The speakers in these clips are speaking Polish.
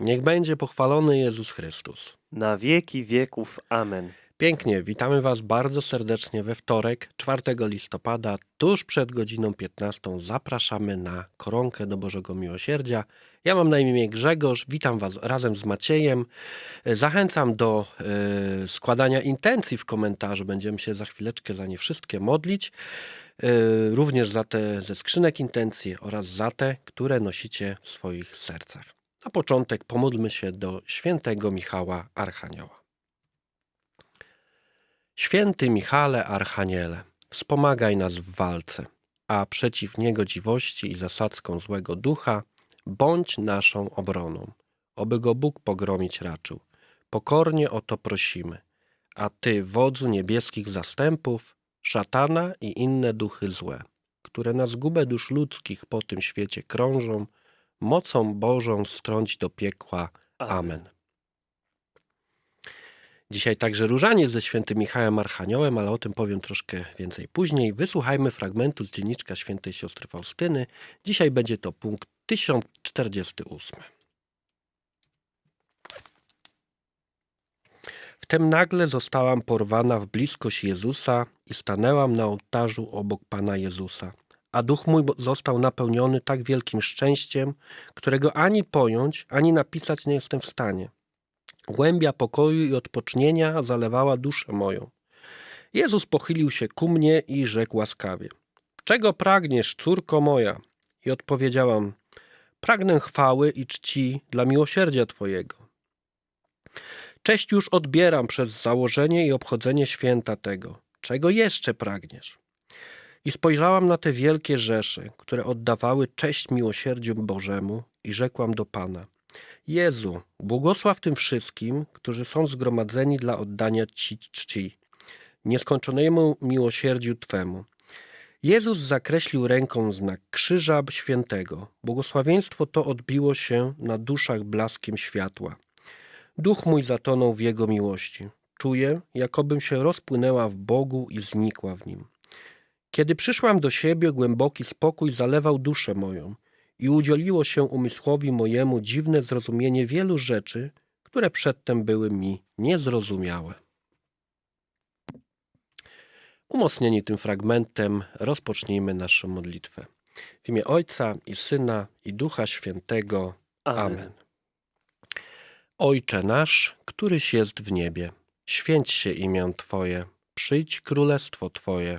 Niech będzie pochwalony Jezus Chrystus. na wieki wieków. Amen. Pięknie, witamy Was bardzo serdecznie we wtorek, 4 listopada, tuż przed godziną 15. Zapraszamy na koronkę do Bożego Miłosierdzia. Ja mam na imię Grzegorz, witam Was razem z Maciejem. Zachęcam do e, składania intencji w komentarzu. Będziemy się za chwileczkę za nie wszystkie modlić. E, również za te ze skrzynek intencji oraz za te, które nosicie w swoich sercach. Na początek pomódlmy się do świętego Michała Archanioła. Święty Michale Archaniele, wspomagaj nas w walce, a przeciw niegodziwości i zasadzkom złego ducha bądź naszą obroną, oby go Bóg pogromić raczył. Pokornie o to prosimy. A Ty, wodzu niebieskich zastępów, szatana i inne duchy złe, które na zgubę dusz ludzkich po tym świecie krążą, mocą Bożą strąć do piekła. Amen. Dzisiaj także różanie ze świętym Michałem Archaniołem, ale o tym powiem troszkę więcej później. Wysłuchajmy fragmentu z dzienniczka świętej siostry Faustyny. Dzisiaj będzie to punkt 1048. Wtem nagle zostałam porwana w bliskość Jezusa i stanęłam na ołtarzu obok Pana Jezusa. A duch mój został napełniony tak wielkim szczęściem, którego ani pojąć, ani napisać nie jestem w stanie. Głębia pokoju i odpocznienia zalewała duszę moją. Jezus pochylił się ku mnie i rzekł łaskawie: Czego pragniesz, córko moja? I odpowiedziałam: Pragnę chwały i czci dla miłosierdzia Twojego. Cześć już odbieram przez założenie i obchodzenie święta tego. Czego jeszcze pragniesz? I spojrzałam na te wielkie rzesze, które oddawały cześć miłosierdziu Bożemu, i rzekłam do Pana: Jezu, błogosław tym wszystkim, którzy są zgromadzeni dla oddania Ci czci. nieskończonemu miłosierdziu Twemu. Jezus zakreślił ręką znak krzyża świętego. Błogosławieństwo to odbiło się na duszach blaskiem światła. Duch mój zatonął w Jego miłości. Czuję, jakobym się rozpłynęła w Bogu i znikła w Nim. Kiedy przyszłam do siebie, głęboki spokój zalewał duszę moją i udzieliło się umysłowi mojemu dziwne zrozumienie wielu rzeczy, które przedtem były mi niezrozumiałe. Umocnieni tym fragmentem, rozpocznijmy naszą modlitwę. W imię Ojca i Syna i Ducha Świętego. Amen. Amen. Ojcze nasz, któryś jest w niebie, święć się imię Twoje, przyjdź królestwo Twoje,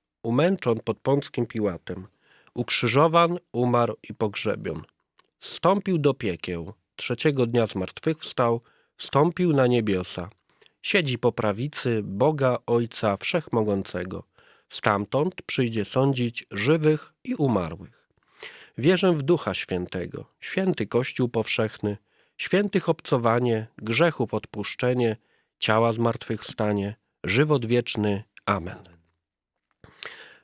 umęczon pod Pąckim Piłatem, ukrzyżowan, umarł i pogrzebion. Wstąpił do piekieł, trzeciego dnia zmartwychwstał, wstąpił na niebiosa. Siedzi po prawicy Boga Ojca Wszechmogącego. Stamtąd przyjdzie sądzić żywych i umarłych. Wierzę w Ducha Świętego, święty Kościół powszechny, świętych obcowanie, grzechów odpuszczenie, ciała zmartwychwstanie, żywot wieczny. Amen.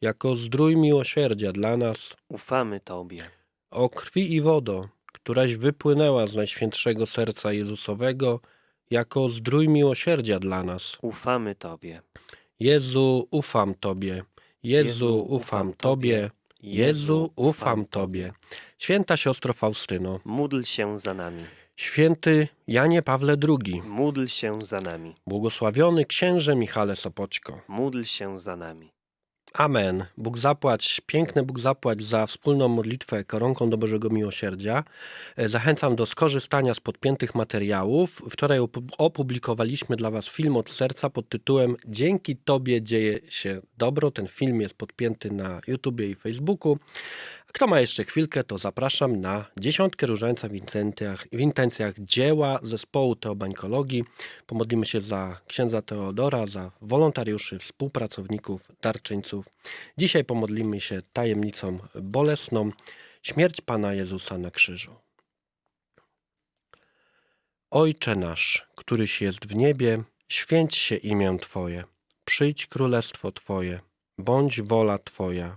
jako zdrój miłosierdzia dla nas, Ufamy Tobie. o krwi i wodo, któraś wypłynęła z Najświętszego Serca Jezusowego, jako zdrój miłosierdzia dla nas. Ufamy Tobie. Jezu, ufam Tobie. Jezu, ufam Tobie. Jezu, ufam Tobie. Święta siostro Faustyno, Módl się za nami. święty Janie Pawle II, Módl się za nami. błogosławiony księże Michale Sopoćko. Módl się za nami. Amen. Bóg zapłać, piękny Bóg zapłać za wspólną modlitwę koronką do Bożego Miłosierdzia. E, Zachęcam do skorzystania z podpiętych materiałów. Wczoraj opu- opublikowaliśmy dla Was film od serca pod tytułem Dzięki Tobie dzieje się dobro. Ten film jest podpięty na YouTubie i Facebooku. Kto ma jeszcze chwilkę, to zapraszam na dziesiątkę różańca w intencjach, w intencjach dzieła zespołu teobańkologii. Pomodlimy się za księdza Teodora, za wolontariuszy, współpracowników, darczyńców. Dzisiaj pomodlimy się tajemnicą bolesną, śmierć Pana Jezusa na krzyżu. Ojcze nasz, któryś jest w niebie, święć się imię Twoje, przyjdź królestwo Twoje, bądź wola Twoja,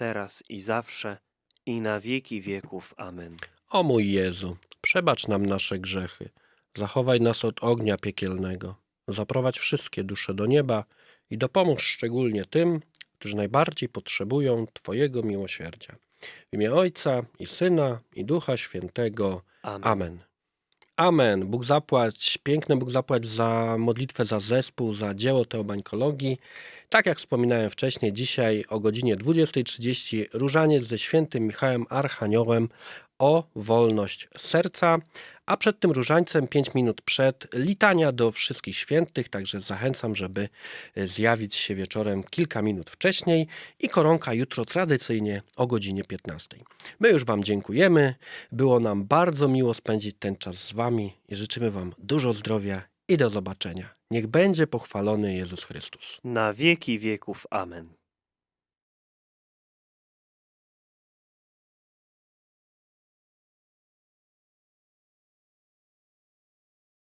teraz i zawsze, i na wieki wieków. Amen. O mój Jezu, przebacz nam nasze grzechy, zachowaj nas od ognia piekielnego, zaprowadź wszystkie dusze do nieba i dopomóż szczególnie tym, którzy najbardziej potrzebują Twojego miłosierdzia. W imię Ojca i Syna i Ducha Świętego. Amen. Amen. Amen. Bóg zapłać, piękny Bóg zapłać za modlitwę, za zespół, za dzieło teobańkologii. Tak jak wspominałem wcześniej, dzisiaj o godzinie 20.30 różaniec ze świętym Michałem Archaniołem o wolność serca, a przed tym różańcem 5 minut przed litania do wszystkich świętych, także zachęcam, żeby e, zjawić się wieczorem kilka minut wcześniej i koronka jutro tradycyjnie o godzinie 15. My już Wam dziękujemy. Było nam bardzo miło spędzić ten czas z Wami i życzymy Wam dużo zdrowia i do zobaczenia. Niech będzie pochwalony Jezus Chrystus. Na wieki wieków. Amen.